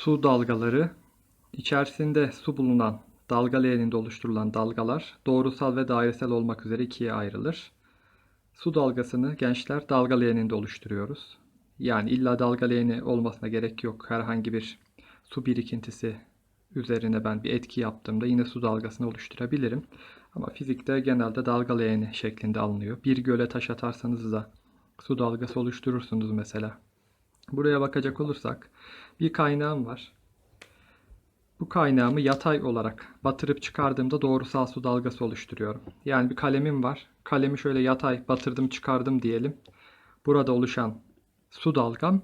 su dalgaları içerisinde su bulunan dalga leğeninde oluşturulan dalgalar doğrusal ve dairesel olmak üzere ikiye ayrılır. Su dalgasını gençler dalga leğeninde oluşturuyoruz. Yani illa dalga leğeni olmasına gerek yok. Herhangi bir su birikintisi üzerine ben bir etki yaptığımda yine su dalgasını oluşturabilirim. Ama fizikte genelde dalga leğeni şeklinde alınıyor. Bir göle taş atarsanız da su dalgası oluşturursunuz mesela. Buraya bakacak olursak bir kaynağım var. Bu kaynağımı yatay olarak batırıp çıkardığımda doğrusal su dalgası oluşturuyorum. Yani bir kalemim var. Kalemi şöyle yatay batırdım çıkardım diyelim. Burada oluşan su dalgam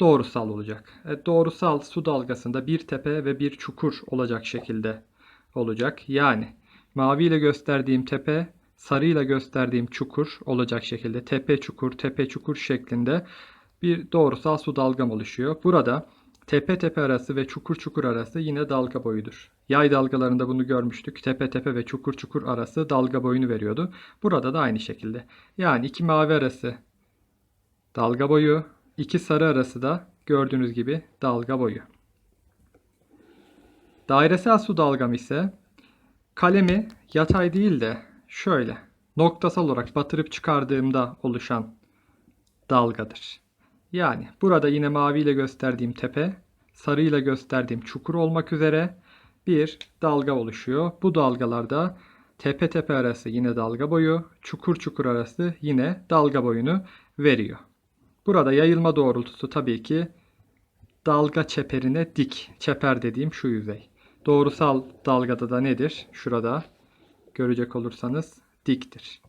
doğrusal olacak. E, doğrusal su dalgasında bir tepe ve bir çukur olacak şekilde olacak. Yani mavi ile gösterdiğim tepe, sarı ile gösterdiğim çukur olacak şekilde tepe çukur tepe çukur şeklinde bir doğrusal su dalgam oluşuyor. Burada tepe tepe arası ve çukur çukur arası yine dalga boyudur. Yay dalgalarında bunu görmüştük. Tepe tepe ve çukur çukur arası dalga boyunu veriyordu. Burada da aynı şekilde. Yani iki mavi arası dalga boyu, iki sarı arası da gördüğünüz gibi dalga boyu. Dairesel su dalgam ise kalemi yatay değil de şöyle noktasal olarak batırıp çıkardığımda oluşan dalgadır. Yani burada yine mavi ile gösterdiğim tepe, sarı ile gösterdiğim çukur olmak üzere bir dalga oluşuyor. Bu dalgalarda tepe tepe arası yine dalga boyu, çukur çukur arası yine dalga boyunu veriyor. Burada yayılma doğrultusu tabii ki dalga çeperine dik. Çeper dediğim şu yüzey. Doğrusal dalgada da nedir? Şurada görecek olursanız diktir.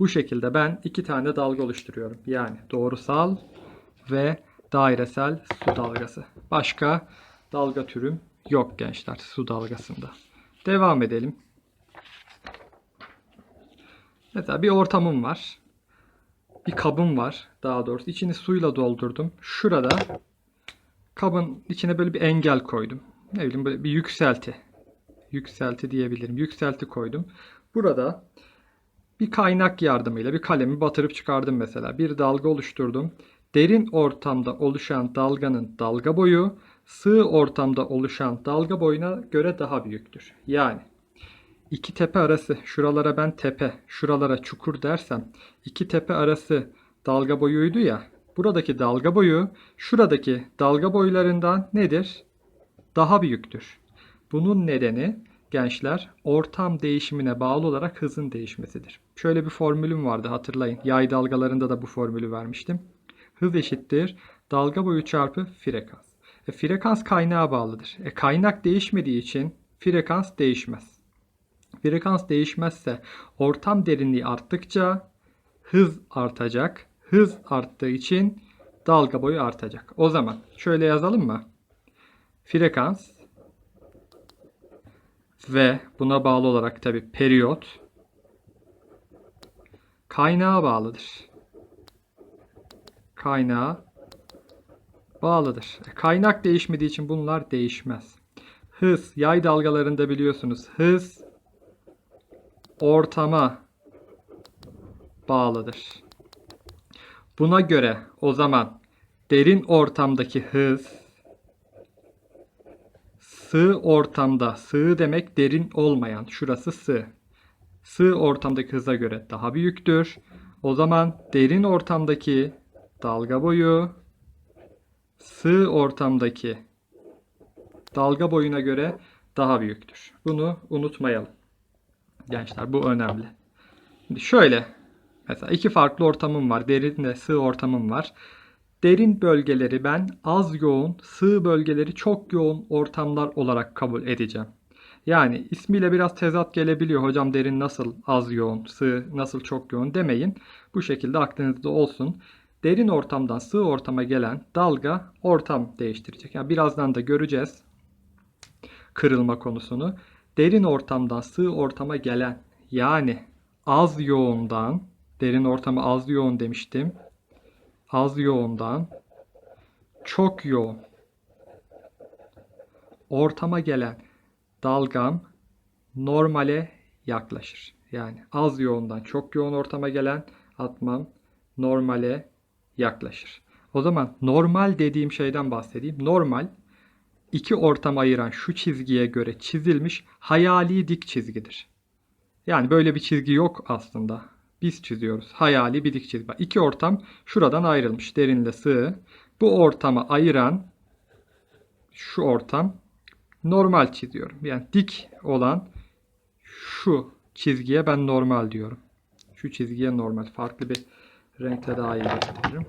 Bu şekilde ben iki tane dalga oluşturuyorum. Yani doğrusal ve dairesel su dalgası. Başka dalga türüm yok gençler su dalgasında. Devam edelim. Mesela bir ortamım var. Bir kabım var daha doğrusu. İçini suyla doldurdum. Şurada kabın içine böyle bir engel koydum. Ne bileyim böyle bir yükselti. Yükselti diyebilirim. Yükselti koydum. Burada bir kaynak yardımıyla bir kalemi batırıp çıkardım mesela. Bir dalga oluşturdum. Derin ortamda oluşan dalganın dalga boyu sığ ortamda oluşan dalga boyuna göre daha büyüktür. Yani iki tepe arası şuralara ben tepe şuralara çukur dersem iki tepe arası dalga boyuydu ya buradaki dalga boyu şuradaki dalga boylarından nedir? Daha büyüktür. Bunun nedeni gençler ortam değişimine bağlı olarak hızın değişmesidir. Şöyle bir formülüm vardı hatırlayın. Yay dalgalarında da bu formülü vermiştim. Hız eşittir dalga boyu çarpı frekans. E, frekans kaynağa bağlıdır. E, kaynak değişmediği için frekans değişmez. Frekans değişmezse ortam derinliği arttıkça hız artacak. Hız arttığı için dalga boyu artacak. O zaman şöyle yazalım mı? Frekans ve buna bağlı olarak tabi periyot kaynağa bağlıdır. Kaynağa bağlıdır. E, Kaynak değişmediği için bunlar değişmez. Hız, yay dalgalarında biliyorsunuz hız ortama bağlıdır. Buna göre o zaman derin ortamdaki hız sığ ortamda, sığ demek derin olmayan, şurası sığ. Sığ ortamdaki hıza göre daha büyüktür. O zaman derin ortamdaki dalga boyu sığ ortamdaki dalga boyuna göre daha büyüktür. Bunu unutmayalım. Gençler bu önemli. Şimdi şöyle mesela iki farklı ortamım var. Derin ve sığ ortamım var. Derin bölgeleri ben az yoğun, sığ bölgeleri çok yoğun ortamlar olarak kabul edeceğim. Yani ismiyle biraz tezat gelebiliyor. Hocam derin nasıl az yoğun, sığ nasıl çok yoğun demeyin. Bu şekilde aklınızda olsun. Derin ortamdan sığ ortama gelen dalga ortam değiştirecek. Yani birazdan da göreceğiz kırılma konusunu. Derin ortamdan sığ ortama gelen yani az yoğundan derin ortama az yoğun demiştim az yoğundan çok yoğun ortama gelen dalgam normale yaklaşır. Yani az yoğundan çok yoğun ortama gelen atmam normale yaklaşır. O zaman normal dediğim şeyden bahsedeyim. Normal iki ortamı ayıran şu çizgiye göre çizilmiş hayali dik çizgidir. Yani böyle bir çizgi yok aslında. Biz çiziyoruz. Hayali bir dik çizgi. İki ortam şuradan ayrılmış. Derinle sığ. Bu ortamı ayıran şu ortam normal çiziyorum. Yani dik olan şu çizgiye ben normal diyorum. Şu çizgiye normal. Farklı bir renkle daha iyi gösteririm.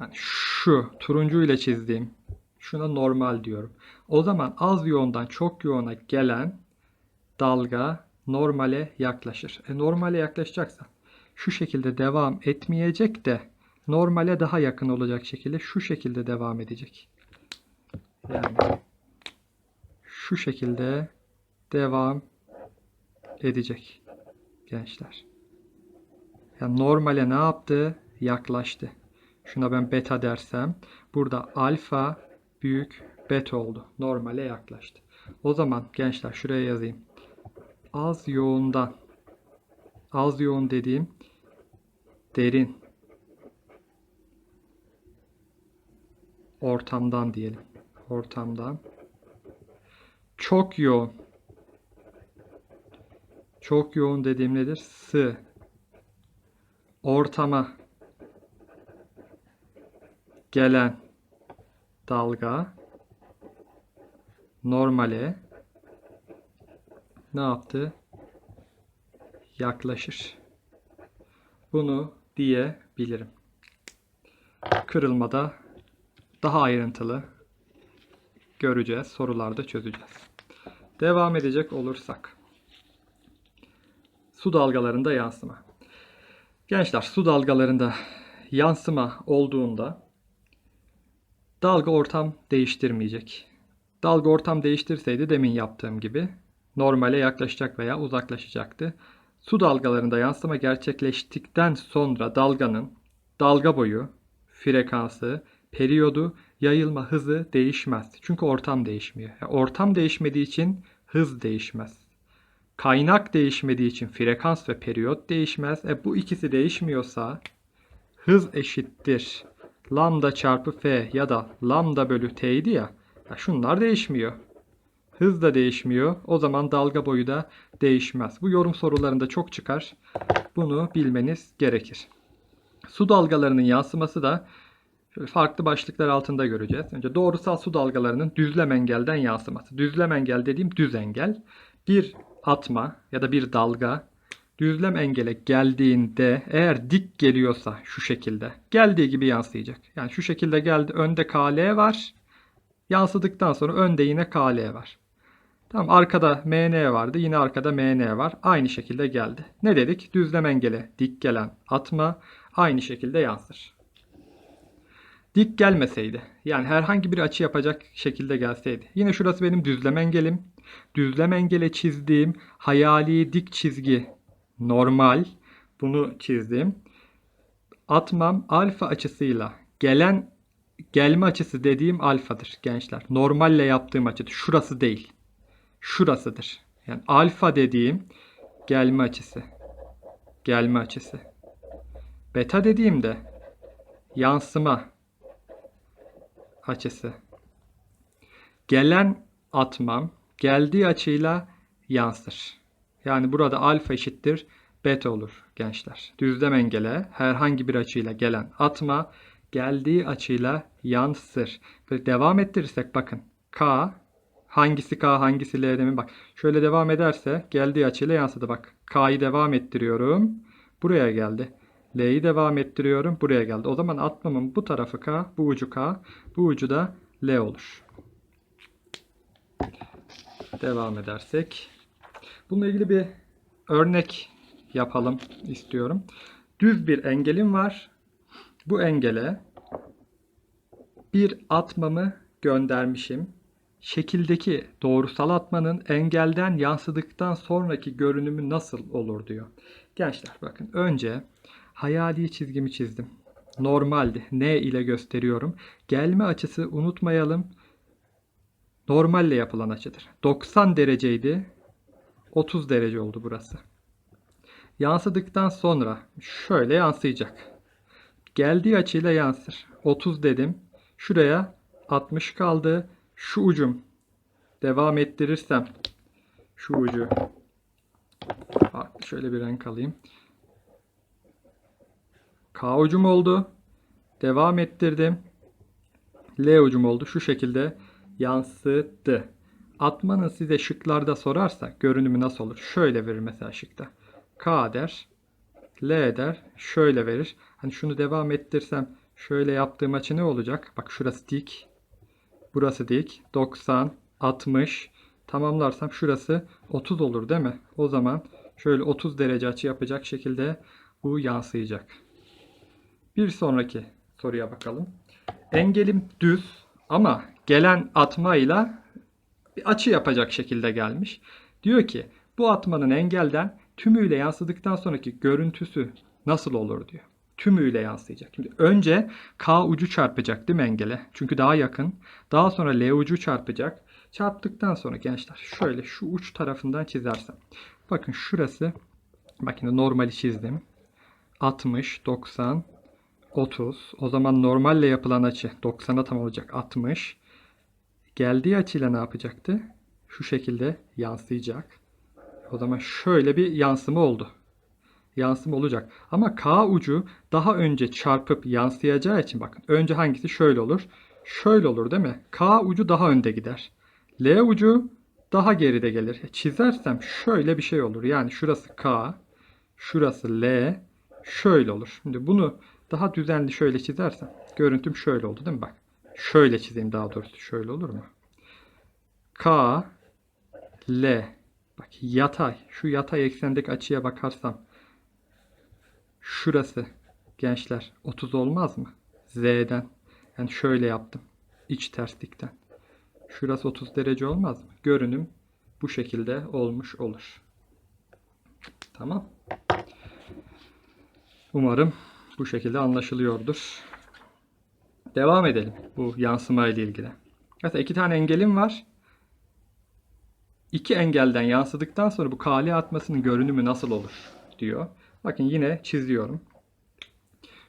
Yani şu turuncu ile çizdiğim şuna normal diyorum. O zaman az yoğundan çok yoğuna gelen dalga normale yaklaşır. E normale yaklaşacaksa şu şekilde devam etmeyecek de normale daha yakın olacak şekilde şu şekilde devam edecek. Yani şu şekilde devam edecek gençler. Yani normale ne yaptı? Yaklaştı. Şuna ben beta dersem burada alfa büyük beta oldu. Normale yaklaştı. O zaman gençler şuraya yazayım. Az yoğundan az yoğun dediğim derin ortamdan diyelim. Ortamdan çok yoğun çok yoğun dediğim nedir? Sığ ortama gelen dalga normale ne yaptı? Yaklaşır. Bunu diyebilirim. Kırılmada daha ayrıntılı göreceğiz. Sorularda çözeceğiz. Devam edecek olursak. Su dalgalarında yansıma. Gençler su dalgalarında yansıma olduğunda dalga ortam değiştirmeyecek. Dalga ortam değiştirseydi demin yaptığım gibi normale yaklaşacak veya uzaklaşacaktı. Su dalgalarında yansıma gerçekleştikten sonra dalganın dalga boyu, frekansı, periyodu, yayılma hızı değişmez. Çünkü ortam değişmiyor. Yani ortam değişmediği için hız değişmez. Kaynak değişmediği için frekans ve periyot değişmez. E bu ikisi değişmiyorsa hız eşittir lambda çarpı f ya da lambda bölü t idi ya. ya şunlar değişmiyor. Hız da değişmiyor. O zaman dalga boyu da değişmez. Bu yorum sorularında çok çıkar. Bunu bilmeniz gerekir. Su dalgalarının yansıması da farklı başlıklar altında göreceğiz. Önce doğrusal su dalgalarının düzlem engelden yansıması. Düzlem engel dediğim düz engel. Bir atma ya da bir dalga düzlem engele geldiğinde eğer dik geliyorsa şu şekilde geldiği gibi yansıyacak. Yani şu şekilde geldi önde KL var. Yansıdıktan sonra önde yine KL var. Tamam arkada MN vardı. Yine arkada MN var. Aynı şekilde geldi. Ne dedik? Düzlem engele dik gelen atma aynı şekilde yansır. Dik gelmeseydi yani herhangi bir açı yapacak şekilde gelseydi. Yine şurası benim düzlem engelim. Düzlem engele çizdiğim hayali dik çizgi normal. Bunu çizdim. Atmam alfa açısıyla gelen gelme açısı dediğim alfadır gençler. Normalle yaptığım açı şurası değil. Şurasıdır. Yani alfa dediğim gelme açısı. Gelme açısı. Beta dediğimde yansıma açısı. Gelen atmam geldiği açıyla yansır. Yani burada alfa eşittir beta olur gençler. Düzlem engele herhangi bir açıyla gelen atma geldiği açıyla yansır. Böyle devam ettirirsek bakın K hangisi K hangisi L mi bak. Şöyle devam ederse geldiği açıyla yansıdı bak. K'yı devam ettiriyorum. Buraya geldi. L'yi devam ettiriyorum. Buraya geldi. O zaman atmamın bu tarafı K, bu ucu K, bu ucu da L olur. Devam edersek. Bununla ilgili bir örnek yapalım istiyorum. Düz bir engelim var. Bu engele bir atmamı göndermişim. Şekildeki doğrusal atmanın engelden yansıdıktan sonraki görünümü nasıl olur diyor. Gençler bakın önce hayali çizgimi çizdim. Normaldi. N ile gösteriyorum. Gelme açısı unutmayalım. Normalle yapılan açıdır. 90 dereceydi. 30 derece oldu burası. Yansıdıktan sonra şöyle yansıyacak. Geldiği açıyla yansır. 30 dedim. Şuraya 60 kaldı. Şu ucum devam ettirirsem şu ucu şöyle bir renk alayım. K ucum oldu. Devam ettirdim. L ucum oldu. Şu şekilde yansıdı. Atmanın size şıklarda sorarsa görünümü nasıl olur? Şöyle verir mesela şıkta. K der. L der. Şöyle verir. Hani şunu devam ettirsem şöyle yaptığım açı ne olacak? Bak şurası dik. Burası dik. 90, 60. Tamamlarsam şurası 30 olur değil mi? O zaman şöyle 30 derece açı yapacak şekilde bu yansıyacak. Bir sonraki soruya bakalım. Engelim düz ama gelen atmayla bir açı yapacak şekilde gelmiş. Diyor ki bu atmanın engelden tümüyle yansıdıktan sonraki görüntüsü nasıl olur diyor. Tümüyle yansıyacak. Şimdi önce K ucu çarpacak değil mi engele? Çünkü daha yakın. Daha sonra L ucu çarpacak. Çarptıktan sonra gençler şöyle şu uç tarafından çizersem. Bakın şurası bakın normali çizdim. 60, 90, 30. O zaman normalle yapılan açı 90'a tam olacak 60. Geldiği açıyla ne yapacaktı? Şu şekilde yansıyacak. O zaman şöyle bir yansıma oldu. Yansıma olacak. Ama K ucu daha önce çarpıp yansıyacağı için bakın. Önce hangisi şöyle olur? Şöyle olur değil mi? K ucu daha önde gider. L ucu daha geride gelir. E, Çizersem şöyle bir şey olur. Yani şurası K, şurası L, şöyle olur. Şimdi bunu daha düzenli şöyle çizersem görüntüm şöyle oldu değil mi? Bak. Şöyle çizeyim daha doğrusu. Şöyle olur mu? K L Bak yatay. Şu yatay eksendeki açıya bakarsam şurası gençler 30 olmaz mı? Z'den. Yani şöyle yaptım. İç terslikten. Şurası 30 derece olmaz mı? Görünüm bu şekilde olmuş olur. Tamam. Umarım bu şekilde anlaşılıyordur. Devam edelim bu yansıma ile ilgili. Mesela iki tane engelim var. İki engelden yansıdıktan sonra bu kali atmasının görünümü nasıl olur diyor. Bakın yine çiziyorum.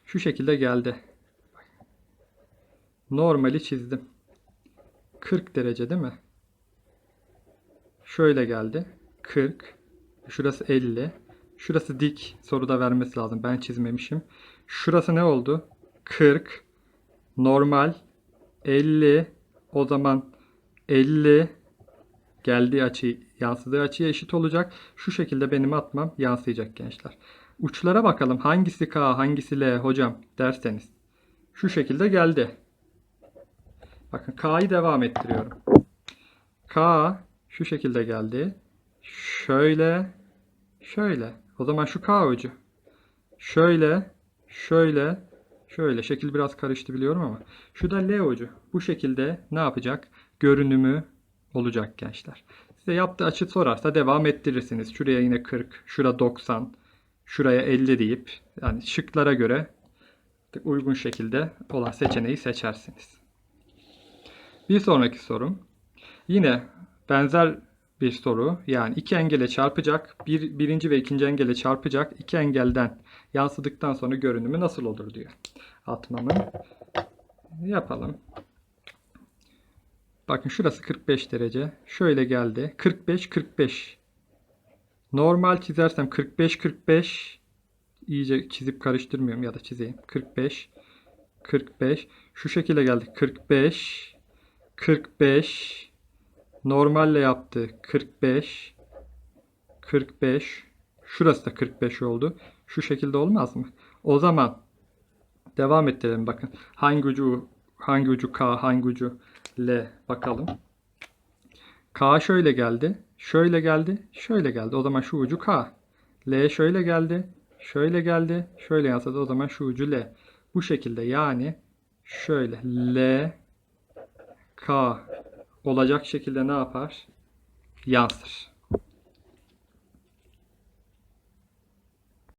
Şu şekilde geldi. Normali çizdim. 40 derece değil mi? Şöyle geldi. 40. Şurası 50. Şurası dik. Soruda vermesi lazım. Ben çizmemişim. Şurası ne oldu? 40. Normal. 50. O zaman 50 geldiği açı yansıdığı açıya eşit olacak. Şu şekilde benim atmam yansıyacak gençler. Uçlara bakalım. Hangisi K, hangisi L hocam derseniz. Şu şekilde geldi. Bakın K'yı devam ettiriyorum. K şu şekilde geldi. Şöyle, şöyle. O zaman şu K ucu. Şöyle, şöyle, şöyle. Şekil biraz karıştı biliyorum ama. Şu da L ucu. Bu şekilde ne yapacak? Görünümü olacak gençler. Size yaptığı açı sorarsa devam ettirirsiniz. Şuraya yine 40, şura 90, şuraya 50 deyip yani şıklara göre uygun şekilde olan seçeneği seçersiniz. Bir sonraki sorum. Yine benzer bir soru. Yani iki engele çarpacak. Bir, birinci ve ikinci engele çarpacak. İki engelden yansıdıktan sonra görünümü nasıl olur diyor. Atmamın. Yapalım. Bakın şurası 45 derece. Şöyle geldi. 45 45. Normal çizersem 45 45 iyice çizip karıştırmıyorum ya da çizeyim. 45 45 şu şekilde geldi. 45 45 normalle yaptı. 45 45 şurası da 45 oldu. Şu şekilde olmaz mı? O zaman devam ettirelim bakın. Hangi ucu hangi ucu K, hangi ucu L bakalım. K şöyle geldi. Şöyle geldi. Şöyle geldi. O zaman şu ucu K. L şöyle geldi. Şöyle geldi. Şöyle yansıdı. O zaman şu ucu L. Bu şekilde yani şöyle L K olacak şekilde ne yapar? Yansır.